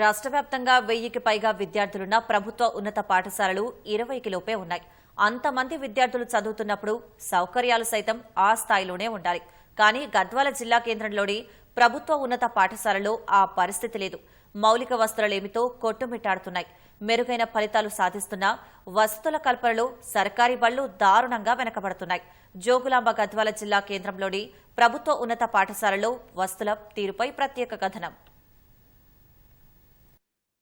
రాష్ట్ర వ్యాప్తంగా వెయ్యికి పైగా విద్యార్థులున్న ప్రభుత్వ ఉన్నత పాఠశాలలు ఇరవైకి లోపే ఉన్నాయి. అంతమంది విద్యార్థులు చదువుతున్నప్పుడు సౌకర్యాలు సైతం ఆ స్థాయిలోనే ఉండాలి. కానీ గద్వాల జిల్లా కేంద్రంలోని ప్రభుత్వ ఉన్నత పాఠశాలలో ఆ పరిస్థితి లేదు. మౌలిక వసతులేమితో కొట్టుమిట్టాడుతున్నాయి. మెరుగైన ఫలితాలు సాధిస్తున్నా వసతుల కల్పనలో సర్కారీ బళ్ళు దారుణంగా వెనకబడుతున్నాయి. జోగులాంబ గద్వాల జిల్లా కేంద్రంలోని ప్రభుత్వ ఉన్నత పాఠశాలలో వసతుల తీరుపై ప్రత్యేక కథనం.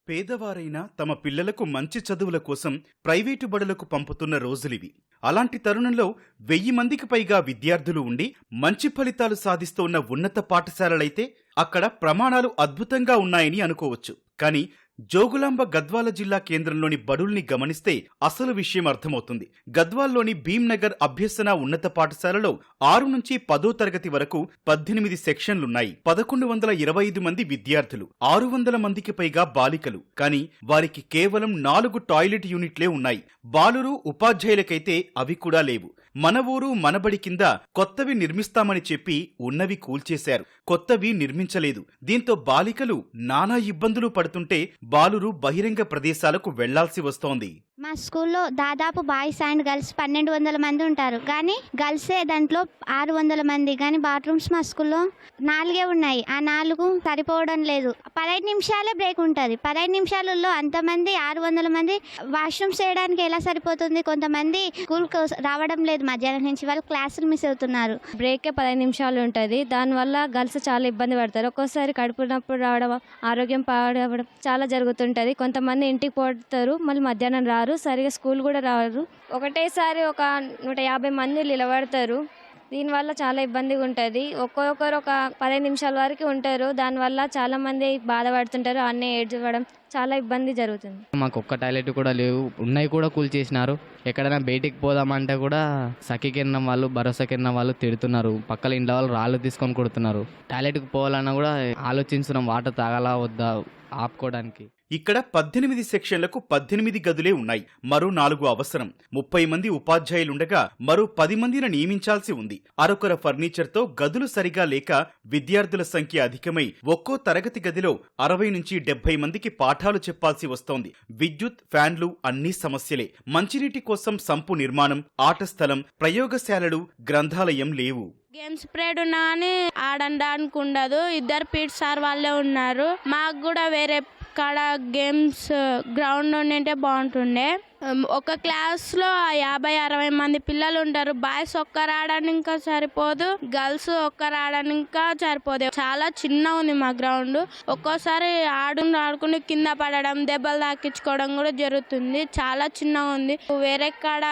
పేదవారైనా తమ పిల్లలకు మంచి చదువుల కోసం ప్రైవేటు బడులకు పంపుతున్న రోజులివి. అలాంటి తరుణంలో వెయ్యి మందికి పైగా విద్యార్థులు ఉండి మంచి ఫలితాలు సాధిస్తున్న ఉన్నత పాఠశాలలైతే అక్కడ ప్రమాణాలు అద్భుతంగా ఉన్నాయని అనుకోవచ్చు. కానీ జోగులాంబ గద్వాల జిల్లా కేంద్రంలోని బడుల్ని గమనిస్తే అసలు విషయం అర్థమవుతుంది. గద్వాల్లోని భీంనగర్ అభ్యసన ఉన్నత పాఠశాలలో ఆరు నుంచి పదో తరగతి వరకు పద్దెనిమిది సెక్షన్లున్నాయి. పదకొండు వందల ఇరవై ఐదు మంది విద్యార్థులు ఆరు వందల మందికి పైగా బాలికలు. కానీ వారికి కేవలం నాలుగు టాయిలెట్ యూనిట్లే ఉన్నాయి. బాలురు ఉపాధ్యాయులకైతే అవి కూడా లేవు. మన ఊరు మనబడి కింద కొత్తవి నిర్మిస్తామని చెప్పి ఉన్నవి కూల్చేశారు. కొత్తవి నిర్మించలేదు. దీంతో బాలికలు నానా ఇబ్బందులు పడుతుంటే బాలురు బహిరంగ ప్రదేశాలకు వెళ్ళాల్సి వస్తోంది. మా స్కూల్లో దాదాపు బాయ్స్ అండ్ గర్ల్స్ పన్నెండు వందల మంది ఉంటారు. కానీ గర్ల్సే దాంట్లో ఆరు వందల మంది. కానీ బాత్రూమ్స్ మా స్కూల్లో నాలుగే ఉన్నాయి. ఆ నాలుగు సరిపోవడం లేదు. పదహైదు నిమిషాలే బ్రేక్ ఉంటుంది. పదహైదు నిమిషాలలో అంతమంది ఆరు వందల మంది వాష్రూమ్స్ చేయడానికి ఎలా సరిపోతుంది? కొంతమంది స్కూల్కి రావడం లేదు. మధ్యాహ్నం నుంచి వాళ్ళు క్లాసులు మిస్ అవుతున్నారు. బ్రేకే పదహైదు నిమిషాలు ఉంటుంది. దానివల్ల గర్ల్స్ చాలా ఇబ్బంది పడతారు. ఒక్కోసారి కడుపునప్పుడు రావడం ఆరోగ్యం పాడవడం చాలా జరుగుతుంటుంది. కొంతమంది ఇంటికి పోతారు. మళ్ళీ మధ్యాహ్నం రారు. సరిగా స్కూల్ కూడా రారు. ఒకటేసారి ఒక నూట యాభై మంది నిలబడతారు. దీనివల్ల చాలా ఇబ్బందిగా ఉంటుంది. ఒక్కొక్కరు ఒక పదిహేను నిమిషాల వరకు ఉంటారు. దానివల్ల చాలా మంది బాధపడుతుంటారు. అన్నీ ఏడ్చడం చాలా ఇబ్బంది జరుగుతుంది. మాకు ఒక్క టాయిలెట్ కూడా లేవు. ఉన్నాయి కూడా కూల్చేసినారు ఎక్కడైనా బయటికి పోదామంటే కూడా సఖీ కింద వాళ్ళు భరోసా కింద వాళ్ళు తిడుతున్నారు. పక్కల ఇంట్లో వాళ్ళు రాళ్ళు తీసుకొని కొడుతున్నారు. టాయిలెట్కి పోవాలన్నా కూడా ఆలోచిస్తున్నాం వాటర్ తాగాలా వద్దా ఆపుకోవడానికి. ఇక్కడ పద్దెనిమిది సెక్షన్లకు పద్దెనిమిది గదులే ఉన్నాయి. మరో నాలుగు అవసరం. ముప్పై మంది ఉపాధ్యాయులుండగా మరో పది మందిని నియమించాల్సి ఉంది. అరొకర ఫర్నిచర్తో గదులు సరిగా లేక విద్యార్థుల సంఖ్య అధికమై ఒక్కో తరగతి గదిలో అరవై నుంచి డెబ్బై మందికి పాఠాలు చెప్పాల్సి వస్తోంది. విద్యుత్ ఫ్యాన్లు అన్నీ సమస్యలే. మంచినీటి కోసం సంపు నిర్మాణం ఆట స్థలం ప్రయోగశాలలు గ్రంథాలయం లేవు. గేమ్స్ పీరియడ్ ఉన్నా అని ఆడడానికి ఉండదు. ఇద్దరు పీట్ సార్ వాళ్ళే ఉన్నారు. మాకు కూడా వేరే అక్కడ గేమ్స్ గ్రౌండ్ ఉండింటే బాగుంటుండే. ఒక క్లాస్లో యాభై అరవై మంది పిల్లలు ఉంటారు బాయ్స్ ఒక్కరు ఇంకా సరిపోదు గర్ల్స్ ఒక్క రావడానికి సరిపోదు. చాలా చిన్న ఉంది మా గ్రౌండ్. ఒక్కోసారి ఆడు ఆడుకుని కింద పడడం దెబ్బలు తాకించుకోవడం కూడా జరుగుతుంది. చాలా చిన్నగా ఉంది. వేరే కాడ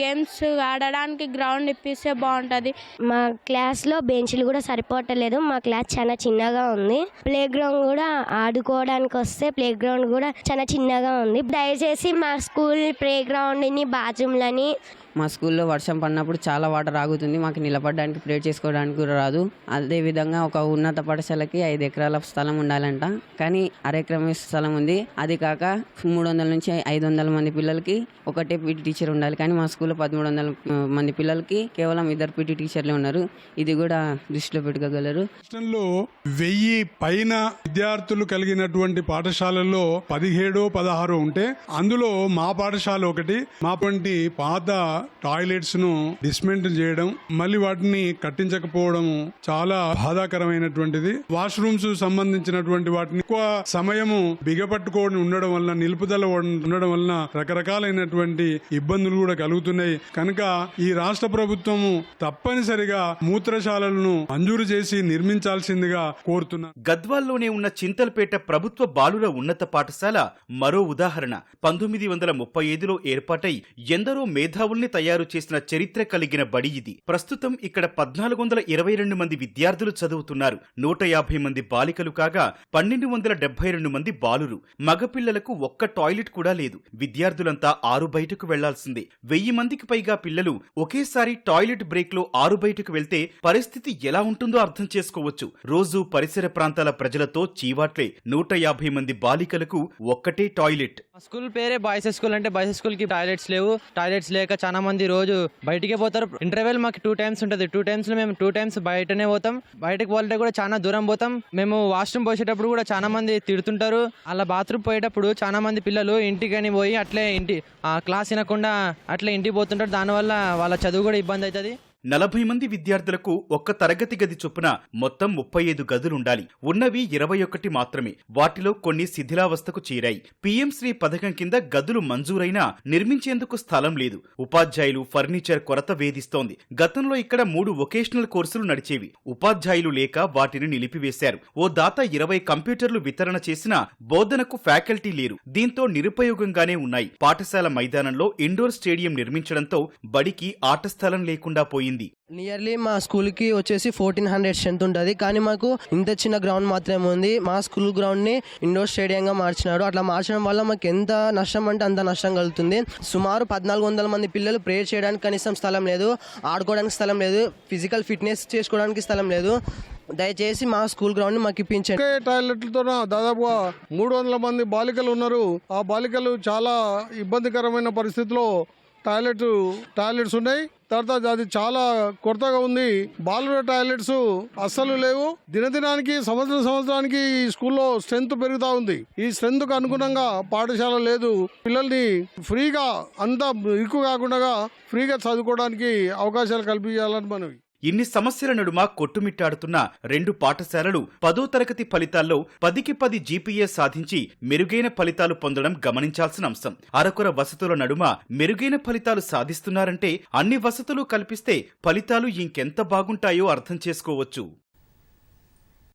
గేమ్స్ ఆడడానికి గ్రౌండ్ ఇప్పిస్తే బాగుంటుంది. మా క్లాస్లో బెంచ్లు కూడా సరిపోవట్లేదు. మా క్లాస్ చాలా చిన్నగా ఉంది. ప్లే గ్రౌండ్ కూడా ఆడుకోవడానికి వస్తే ప్లే గ్రౌండ్ కూడా చాలా చిన్నగా ఉంది. దయచేసి మా స్కూల్ ప్లే గ్రౌండ్ని బాత్రూమ్లని మా స్కూల్లో వర్షం పడినప్పుడు చాలా వాటర్ ఆగుతుంది మాకు నిలబడడానికి ప్రేర్ చేసుకోవడానికి కూడా రాదు. అదే విధంగా ఒక ఉన్నత పాఠశాలకి ఐదు ఎకరాల స్థలం ఉండాలంట. కానీ అర స్థలం ఉంది. అది కాక మూడు వందల నుంచి ఐదు వందల మంది పిల్లలకి ఒకటే పీటీ టీచర్ ఉండాలి. కానీ మా స్కూల్లో పదమూడు వందల మంది పిల్లలకి కేవలం ఇద్దరు పీటీ టీచర్లే ఉన్నారు. ఇది కూడా దృష్టిలో పెట్టుకోగలరు. రాష్ట్రంలో వెయ్యి పైన విద్యార్థులు కలిగినటువంటి పాఠశాలల్లో పదిహేడు పదహారు ఉంటే అందులో మా పాఠశాల ఒకటి మా వంటి పాత టాయిలెట్స్ను డిస్మెంటిల్ చేయడం మళ్ళీ వాటిని కట్టించకపోవడం చాలా బాధాకరమైనటువంటిది. వాష్రూమ్స్ సంబంధించినటువంటి వాటిని ఎక్కువ సమయము బిగపట్టుకొని ఉండడం వలన నిలుపుదల ఉండడం వలన రకరకాలైనటువంటి ఇబ్బందులు కూడా కలుగుతున్నాయి. కనుక ఈ రాష్ట్ర ప్రభుత్వము తప్పనిసరిగా మూత్రశాలలను మంజూరు చేసి నిర్మించాల్సిందిగా కోరుతున్నా గద్వాల్లోనే ఉన్న చింతల్పేట ప్రభుత్వ బాలుర ఉన్నత పాఠశాల మరో ఉదాహరణ. పంతొమ్మిది వందల ముప్పై ఐదులో ఏర్పాటై ఎందరో మేధావుల్ని తయారు చేసిన చరిత్ర కలిగిన బడి ఇది. ప్రస్తుతం ఇక్కడ పద్నాలుగు వందల ఇరవై రెండు మంది విద్యార్థులు చదువుతున్నారు. నూట యాభై మంది బాలికలు కాగా పన్నెండు వందల డెబ్బై రెండు మంది బాలురు. మగపిల్లలకు ఒక్క టాయిలెట్ కూడా లేదు. విద్యార్థులంతా ఆరు బయటకు వెళ్ళాల్సిందే. వెయ్యి మందికి పైగా పిల్లలు ఒకేసారి టాయిలెట్ బ్రేక్లో ఆరు బయటకు వెళ్తే పరిస్థితి ఎలా ఉంటుందో అర్థం చేసుకోవచ్చు. రోజు పరిసర ప్రాంతాల ప్రజలతో చీవాట్లే. నూట యాభై మంది బాలికలకు ఒక్కటే టాయిలెట్. స్కూల్ పేరే బాయ్స్ స్కూల్ అంటే బాయ్స్ స్కూల్కి టాయిలెట్స్ లేవు. టాయిలెట్స్ లేక చాలా చాలా మంది రోజు బయటికే పోతారు. ఇంటర్వెల్ మాకు టూ టైమ్స్ ఉంటుంది. టూ టైమ్స్లో మేము టూ టైమ్స్ బయటనే పోతాం. బయటకు పోవాలంటే కూడా చాలా దూరం పోతాం. మేము వాష్రూమ్ పోసేటప్పుడు కూడా చాలా మంది తిడుతుంటారు. అలా బాత్రూమ్ పోయేటప్పుడు చాలా మంది పిల్లలు ఇంటికని పోయి అట్లే ఇంటి ఆ క్లాస్ వినకుండా అట్లే ఇంటికి పోతుంటారు. దానివల్ల వాళ్ళ చదువు కూడా ఇబ్బంది అవుతుంది. నలభై మంది విద్యార్థులకు ఒక్క తరగతి గది చొప్పున మొత్తం ముప్పై ఐదు గదులుండాలి. ఉన్నవి ఇరవై ఒకటి మాత్రమే. వాటిలో కొన్ని శిథిలావస్థకు చేరాయి. పీఎం శ్రీ పథకం కింద గదులు మంజూరైనా నిర్మించేందుకు స్థలం లేదు. ఉపాధ్యాయులు ఫర్నిచర్ కొరత వేధిస్తోంది. గతంలో ఇక్కడ మూడు వొకేషనల్ కోర్సులు నడిచేవి. ఉపాధ్యాయులు లేక వాటిని నిలిపివేశారు. ఓ దాత ఇరవై కంప్యూటర్లు వితరణ చేసినా బోధనకు ఫ్యాకల్టీ లేరు. దీంతో నిరుపయోగంగానే ఉన్నాయి. పాఠశాల మైదానంలో ఇండోర్ స్టేడియం నిర్మించడంతో బడికి ఆట స్థలం లేకుండా పోయింది. నియర్లీ మా స్కూల్కి వచ్చేసి ఫోర్టీన్ హండ్రెడ్ స్ట్రెంత్ ఉంటుంది. కానీ మాకు ఇంత చిన్న గ్రౌండ్ మాత్రమే ఉంది. మా స్కూల్ గ్రౌండ్ని ఇండోర్ స్టేడియంగా మార్చినాడు అట్లా మార్చడం వల్ల మాకు ఎంత నష్టం అంటే అంత నష్టం కలుగుతుంది. సుమారు పద్నాలుగు వందల మంది పిల్లలు ప్రేయర్ చేయడానికి కనీసం స్థలం లేదు. ఆడుకోవడానికి స్థలం లేదు. ఫిజికల్ ఫిట్నెస్ చేసుకోవడానికి స్థలం లేదు. దయచేసి మా స్కూల్ గ్రౌండ్ని మాకు ఇప్పించండి. టాయిలెట్లతో దాదాపుగా మూడు వందల మంది బాలికలు ఉన్నారు. ఆ బాలికలు చాలా ఇబ్బందికరమైన పరిస్థితిలో టాయిలెట్ టాయిలెట్స్ ఉన్నాయి. తర్వాత అది చాలా కొరతగా ఉంది. బాలుర టాయిలెట్స్ అస్సలు లేవు. దినదినానికి సంవత్సరం సంవత్సరానికి ఈ స్కూల్లో స్ట్రెంత్ పెరుగుతూ ఉంది. ఈ స్ట్రెంత్కు అనుగుణంగా పాఠశాల లేదు. పిల్లల్ని ఫ్రీగా అంతా ఇరుకు కాకుండా ఫ్రీగా చదువుకోవడానికి అవకాశాలు కల్పించాలని మనవి. ఇన్ని సమస్యల నడుమ కొట్టుమిట్టాడుతున్న రెండు పాఠశాలలు పదో తరగతి ఫలితాల్లో పదికి పది జీపీఏ సాధించి మెరుగైన ఫలితాలు పొందడం గమనించాల్సిన అంశం. అరకొర వసతుల నడుమ మెరుగైన ఫలితాలు సాధిస్తున్నారంటే అన్ని వసతులు కల్పిస్తే ఫలితాలు ఇంకెంత బాగుంటాయో అర్థం చేసుకోవచ్చు.